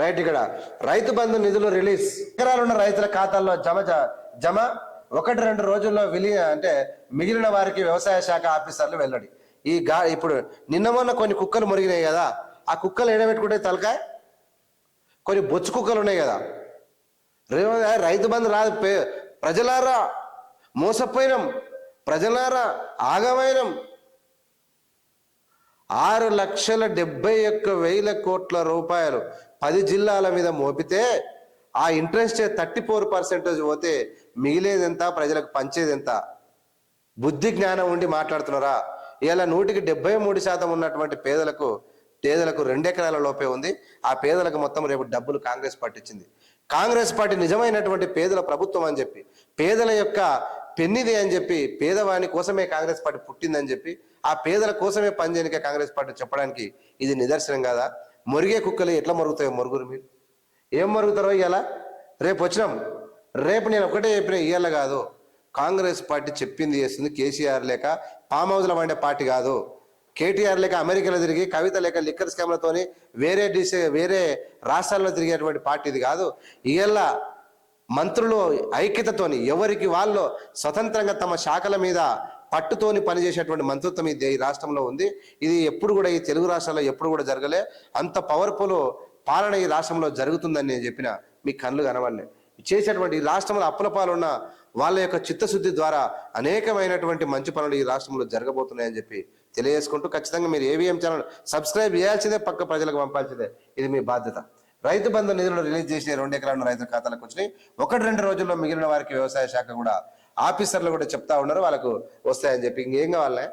Right ఇక్కడ. రైతు బంధు నిధులు release. ఎకరాలున్న రైతుల ఖాతాల్లో జమ జ- జమ ఒకటి రెండు రోజుల్లో విలి అంటే మిగిలిన వారికి వ్యవసాయ శాఖ ఆఫీసర్లు వెల్లడి. ఈ గా ఇప్పుడు నిన్న మొన్న కొన్ని కుక్కలు మురిగినాయి కదా ఆ కుక్కలు ఎడబెట్టుకుంటే తలకాయ? కొన్ని బొచ్చు కుక్కలు ఉన్నాయి కదా. రైతు బంధు రాదు పే- ప్రజలారా మోసపోయినాం ప్రజలారా ఆగమైనం ఆరు లక్షల డెబ్బై ఒక్క వేల కోట్ల రూపాయలు పది జిల్లాల మీద మోపితే ఆ ఇంట్రెస్ట్ థర్టీ ఫోర్ పర్సెంటేజ్ పోతే మిగిలేదెంత? ప్రజలకు పంచేదెంత? బుద్ధి జ్ఞానం ఉండి మాట్లాడుతున్నారా? ఇలా నూటికి డెబ్బై మూడు శాతం ఉన్నటువంటి పేదలకు పేదలకు రెండెకరాల లోపే ఉంది. ఆ పేదలకు మొత్తం రేపు డబ్బులు కాంగ్రెస్ పార్టీ ఇచ్చింది. కాంగ్రెస్ పార్టీ నిజమైనటువంటి పేదల ప్రభుత్వం అని చెప్పి పేదల యొక్క పెన్నిది అని చెప్పి పేదవాని కోసమే కాంగ్రెస్ పార్టీ పుట్టిందని చెప్పి ఆ పేదల కోసమే పనిచేయనికే కాంగ్రెస్ పార్టీ చెప్పడానికి ఇది నిదర్శనం కాదా? మురిగే కుక్కలు ఎట్లా మరుగుతాయో మరుగురు మీరు. ఏం మరుగుతారో ఇవాళ రేపు వచ్చినాం. రేపు నేను ఒకటే చెప్పిన ఇవాళ కాదు. కాంగ్రెస్ పార్టీ చెప్పింది చేస్తుంది కేసీఆర్ లేక పామ్ హౌస్లో వండే పార్టీ కాదు. కేటీఆర్ లేక అమెరికాలో తిరిగి కవిత లేక లిక్కర్ స్కామ్లతోని వేరే డిసే వేరే రాష్ట్రాల్లో తిరిగేటువంటి పార్టీ ఇది కాదు. ఇవాళ మంత్రులు ఐక్యతతోని ఎవరికి వాళ్ళు స్వతంత్రంగా తమ శాఖల మీద పట్టుతోని పనిచేసేటువంటి మంత్రిత్వం ఇది ఈ రాష్ట్రంలో ఉంది. ఇది ఎప్పుడు కూడా ఈ తెలుగు రాష్ట్రాల్లో ఎప్పుడు కూడా జరగలే. అంత పవర్ఫుల్ పాలన ఈ రాష్ట్రంలో జరుగుతుందని నేను చెప్పిన మీ కళ్ళు కనవల్లే చేసేటువంటి ఈ రాష్ట్రంలో అప్పుల పాలున్న వాళ్ళ యొక్క చిత్తశుద్ధి ద్వారా అనేకమైనటువంటి మంచి పనులు ఈ రాష్ట్రంలో జరగబోతున్నాయని చెప్పి తెలియజేసుకుంటూ ఖచ్చితంగా మీరు ఏవిఎం ఛానల్ సబ్స్క్రైబ్ చేయాల్సిందే పక్క ప్రజలకు పంపాల్సిందే. ఇది మీ బాధ్యత. రైతు బంధు నిధులు రిలీజ్ చేసి రెండు ఎకరాల రైతుల ఖాతాలకు వచ్చినాయి. ఒకటి రెండు రోజుల్లో మిగిలిన వారికి వ్యవసాయ శాఖ కూడా ఆఫీసర్లు కూడా చెప్తా ఉన్నారు వాళ్ళకు వస్తాయని చెప్పి. ఇంకేం కావాలే?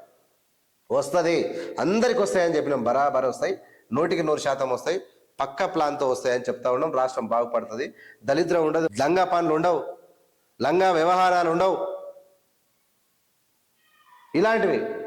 వస్తుంది. అందరికి వస్తాయని చెప్పినాం. బరాబర్ వస్తాయి. నూటికి నూరు శాతం వస్తాయి. పక్క ప్లాన్తో వస్తాయని చెప్తా ఉన్నాం. రాష్ట్రం బాగుపడుతుంది. దళిద్రం ఉండదు. లంగా పనులు ఉండవు. లంగా వ్యవహారాలు ఉండవు. ఇలాంటివి.